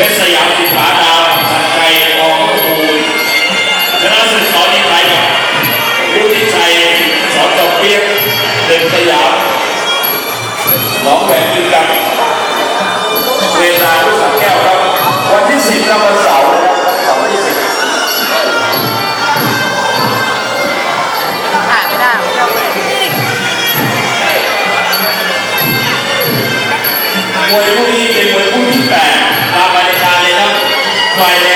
เพชรสยามสิทธาดาวสันใจองภูมิชะศึกสอนอีกไปกับวุฒิชัยสอนเปียเด่นสยามน้องแหวนยืนกันเวลาลูกสักแก้วันที่สิบครับสาววับที่สิบ my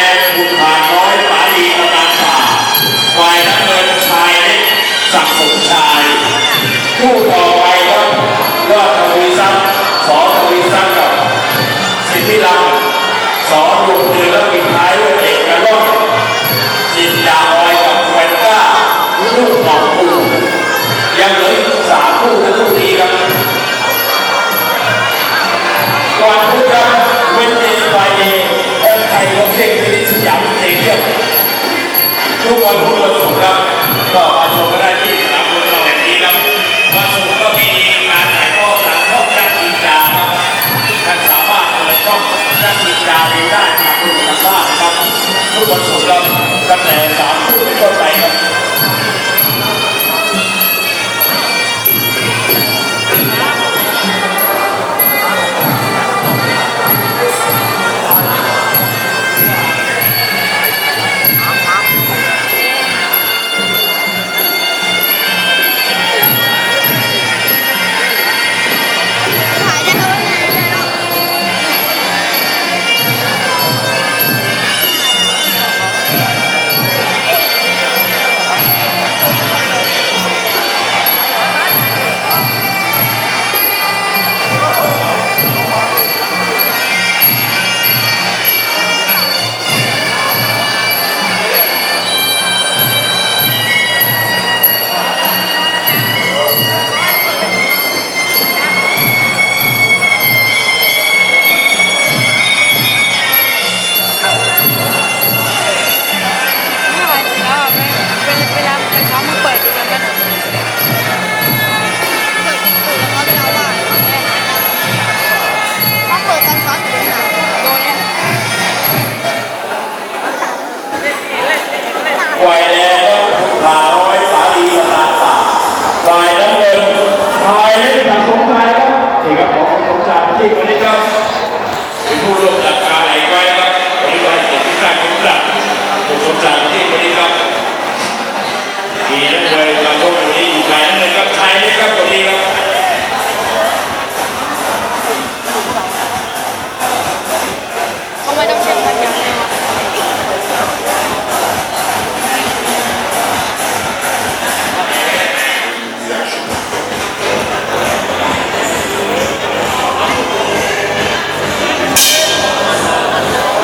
บนสุดลำตั้งแต่สามทุ่มเป็นต้นไปครับ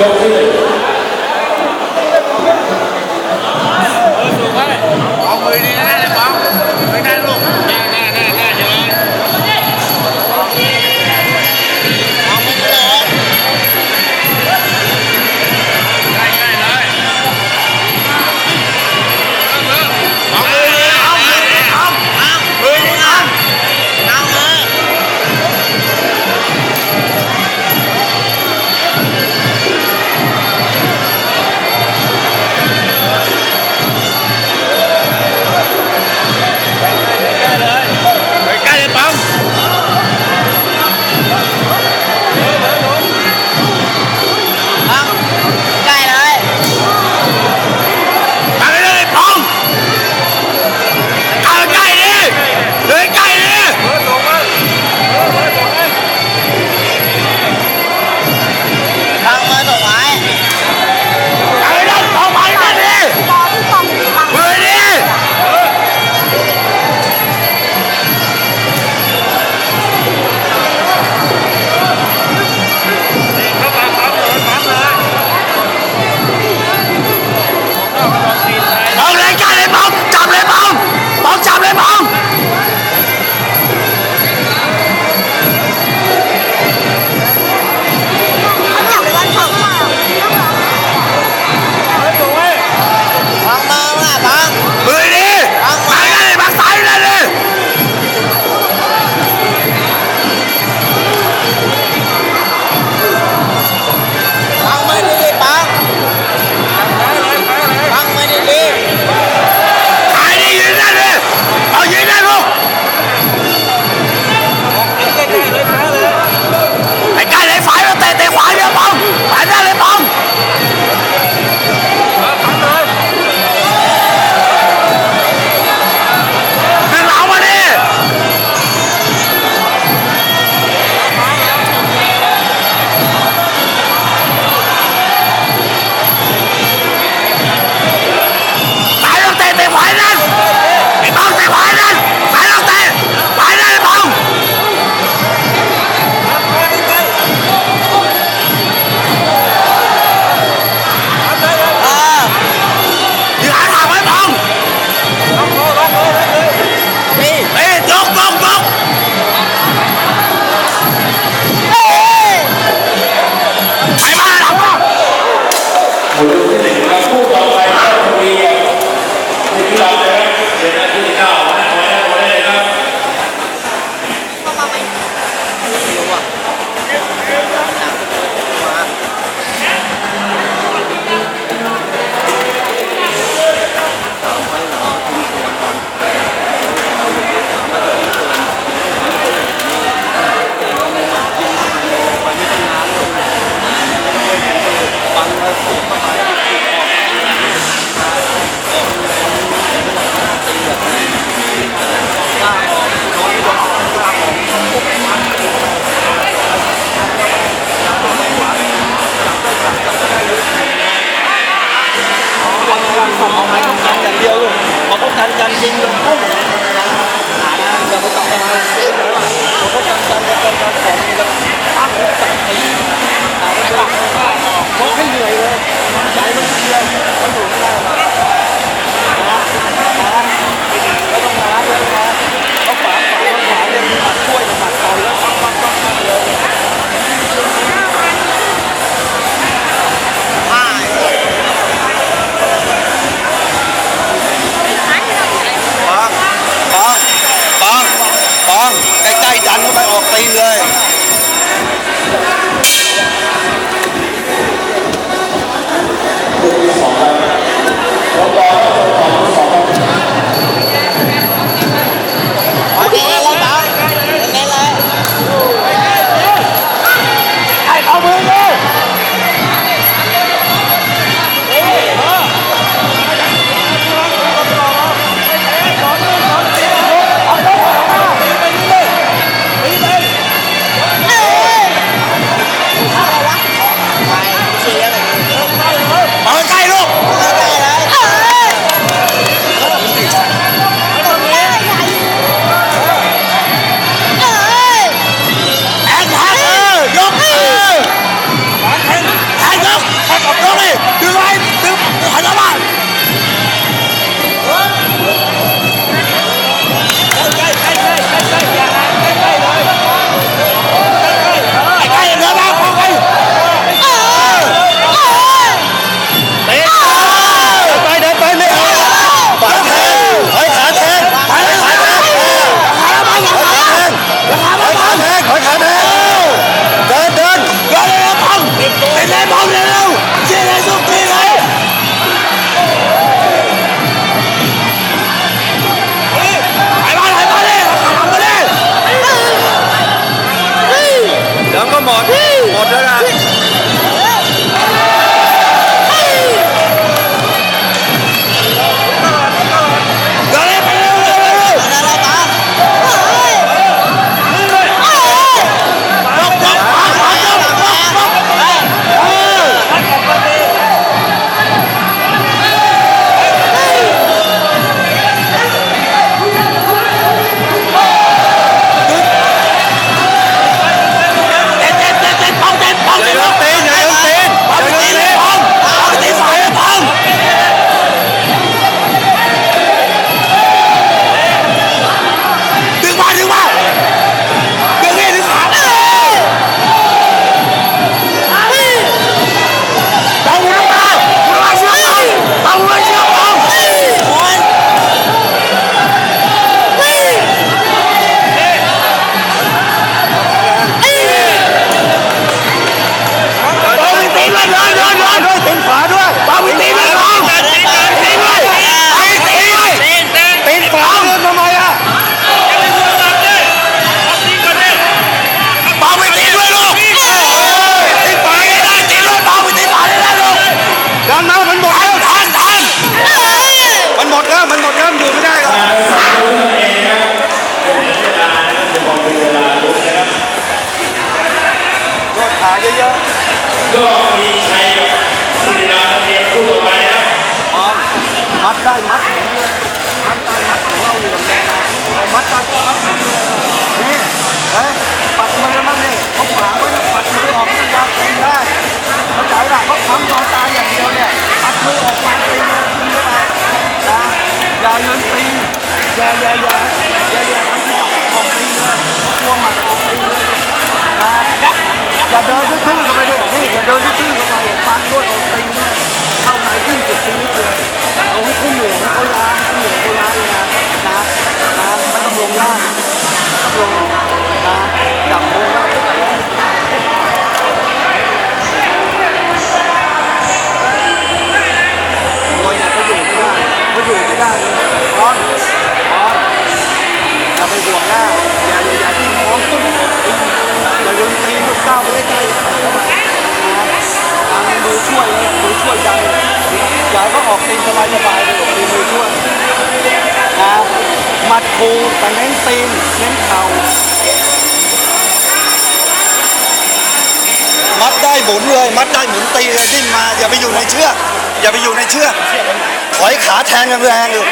Go in. จริงลงพุ่งขานะอย่าไปต่อมาผมก็จำจำจำจำของนี่แล้วตั้งแต่ตีขาไม่ได้เพราะให้เหนื่อยเลยใจมันเสียมันถูกได้ ได้มัดมัดได้มัดของเราอยู่แบบนี้นะมัดได้ก็มัดนี่เฮ้ยปัดมือมันนี่เขาขวาไว้แล้วปัดมือออกมันยาวเตีได้เข้าใจป่ะเขาทำตอนตายอย่างเดียวเนี่ยปัดมือออกมาตีเลยตีเข้าไปนะอย่ายืนตีอย่าอย่าอย่าอย่าอย่าทำที่ออกตีเลยกลัวมัดออกตีเลยนะอย่าเดินทื่อๆเข้าไปด้วยนี่อย่าเดินทื่อๆเข้าไปปัดด้วยออกตีเลยเข้าในขึ้นจุดชีเลย เอาให้เขาเหนื่อยให้เขาล้าให้เขาเหนื่อยเขาล้าเลยนะนะนะไม่ต้องลงล่างต้องลงนะจับมือแล้วมวยเนี่ยเขาอยู่ไม่ได้เขาอยู่ไม่ได้ร้อนร้อนอย่าไปห่วงหน้าอย่าอย่าอย่าที่มองขึ้นอย่าลืมตีนลูกก้าวไปใกล้ๆเข้ามาทางมือช่วยมือช่วยใจอย่าให้เขาออก สบายสบายเลยดีมือช่วยนะหมัดคูแต่เน้นตีนเน้นเข่ามัดได้หมุนเลย มัดได้หมุนตีเลยดิ้นมา อย่าไปอยู่ในเชือก อย่าไปอยู่ในเชือก ถอยขาแทงแรงๆอยู่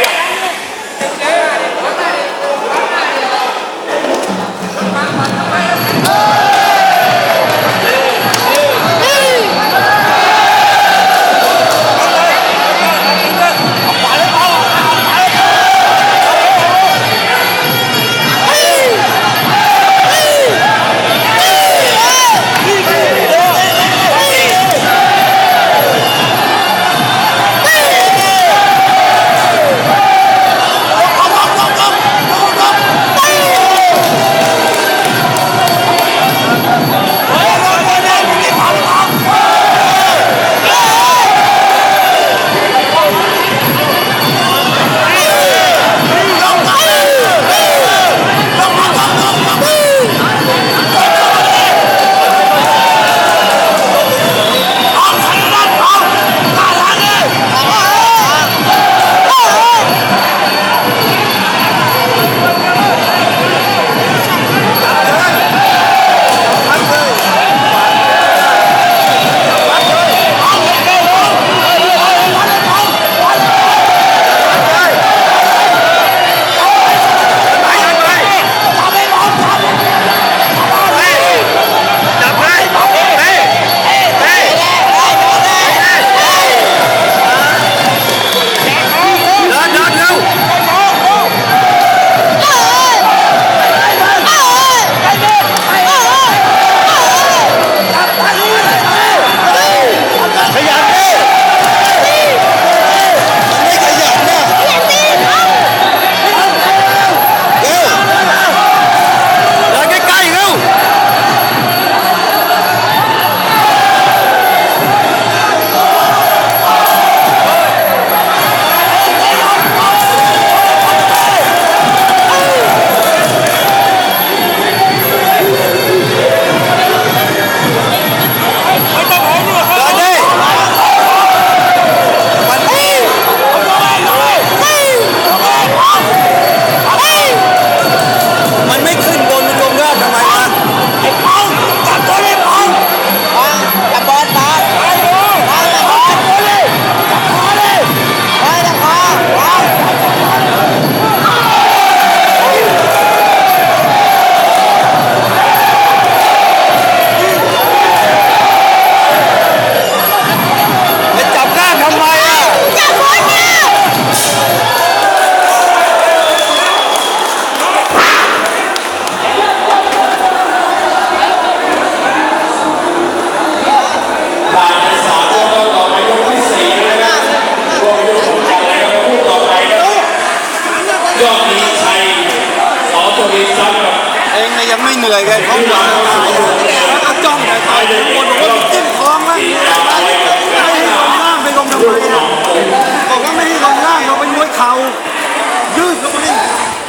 ยืดเข้าไป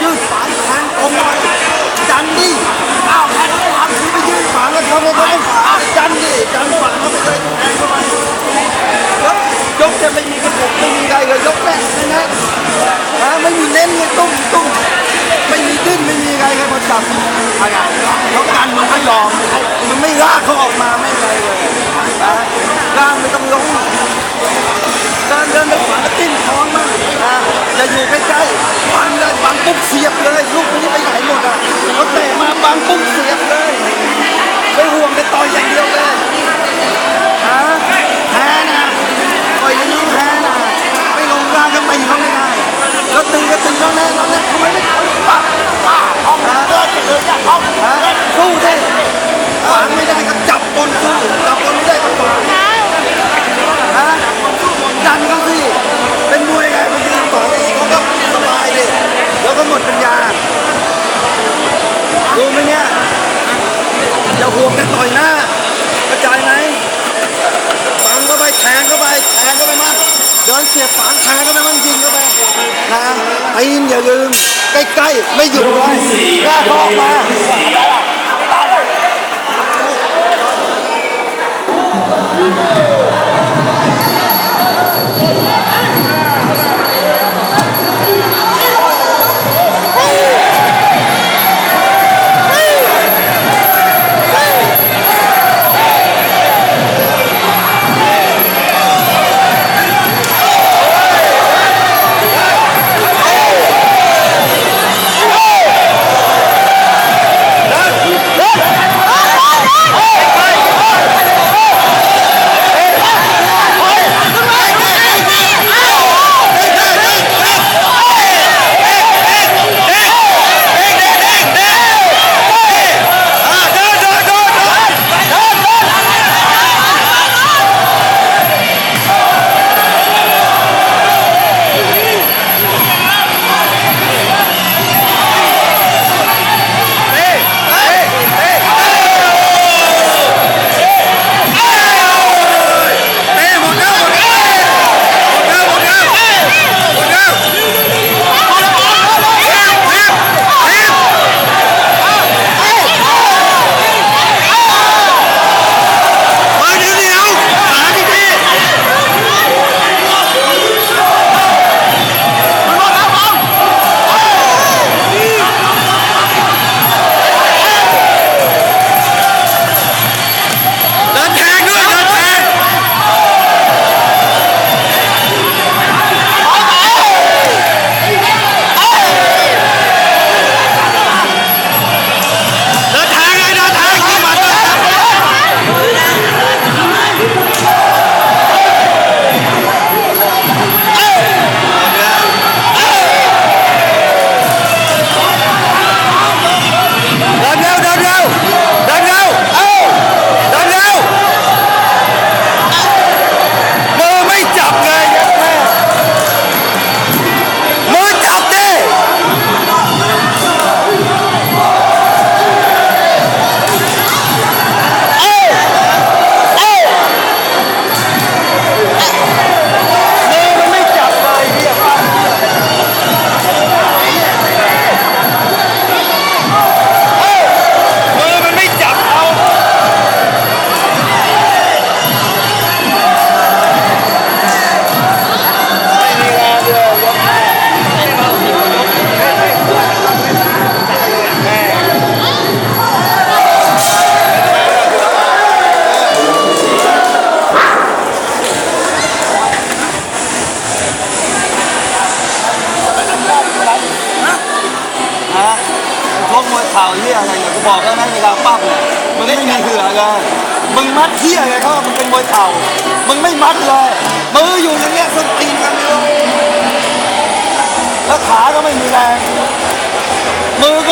ยืดฝานแทงตรงไปจันดิอ้าวแทงฝานคือไปยืดฝาแล้วทำให้เขาต้องฝาจันดิจันฝานเขาไปเลยแทงเข้าไปแล้วยกจะไม่มีกระปุกไม่มีอะไรเลยยกแรกนะนะฮะไม่มีเน้นเลยตุ้มตุ้มไม่มีดิ้นไม่มีอะไรเลยพอจับอะไรแล้วกันมันก็ยอมมันไม่ลากเขาออกมาไม่อะไรเลยนะล่างไม่ต้องลงเดินเดินไปขวาติ้นท้องมากนะ จะอยู่ใกล้ๆบังเลยบังปุ๊บเสียบเลยลูกนี้ไปไหนหมดอะเขาเตะมาบังปุ๊บเสียบเลยไม่ห่วงไปต่อยอย่างเดียวเลยฮะแพ้นะต่อยอย่างนี้แพ้นะไม่ลงล่างก็ตีเขาไม่ได้แล้วตีก็ตีเขาแน่นอนเนี่ยทำไมไม่ปั๊บปั๊บออกมาเดินไปเลยจ้ะออกฮะสู้ดิขวางไม่ได้ก็จับบนสู้จับบนไม่ได้ก็ขวางฮะดันเขาสิเป็นมวย ก็หมดปัญญารู้ไหมเนี่ยจะห่วงกันต่อยหน้ากระจายไหมฟังเข้าไปแทงเข้าไปแทงเข้าไปมั่งเดินเสียบฝางแทงเข้าไปมั่งยิงเข้าไปนะตีนอย่าลืมใกล้ๆไม่หยุดไว้กล้าเข้ามาอ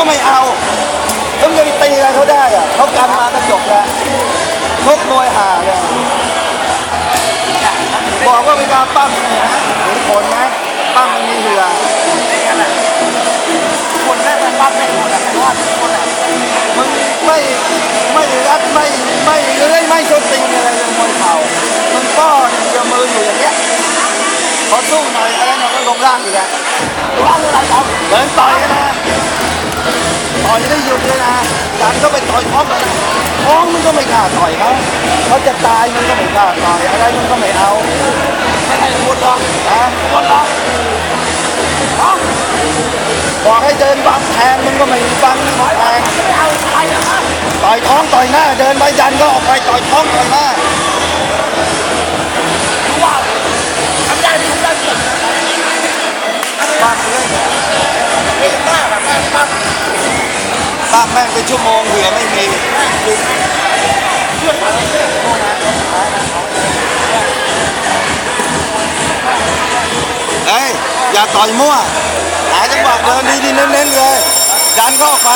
ไม่เอาแล้วมึงจะไปตีอะไรเขาได้อะเขากันมาก็จบแล้วชกมวยห่าเลยบอกว่าเวลารปั้มนะเห็นผลไหมปั้มมันมีเหือคนแรกมันปั๊บไม่หมดอะเพราะว่าคนอะมึงไม่ไม่รัดไม่ไม่เลื้อยไม่ชนตีนอะไรเลยมวยเข่ามึงป้อนเดียวมืออยู่อย่างเงี้ยพอสู้หน่อยอะไรเนี่ยก็ลงล่างอีกแล้วว่างอะไรครับเดินต่อยกันนะ ต่อยได้หยุดเลยนะดันก็ไปต่อยท้องนะท้องมึงก็ไม่กล้าต่อยเขาเขาจะตายมึงก็ไม่กล้าต่อยอะไรมึงก็ไม่เอาไม่ใช่คนหรอกนะคนหรอกบอกให้เดินบังแทงมึงก็ไม่บังไม่แทงไม่เอาอะครับต่อยท้องต่อยหน้า เดินไปยันก็ออกไปต่อยท้องต่อยหน้าว่าทำได้ทำได้เกิดบ้าเลย ไม่กล้าแบบนั้นปั๊บตั้งแม่งเป็นชั่วโมงเหือไม่มีเฮ้ยอย่าต่อยมั่ว หาจังหวะเดินดีๆเน้นๆเลย ดันเข้าไป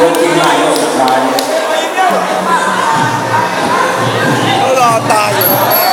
ยกที่ห้ายกสุดท้าย แล้ว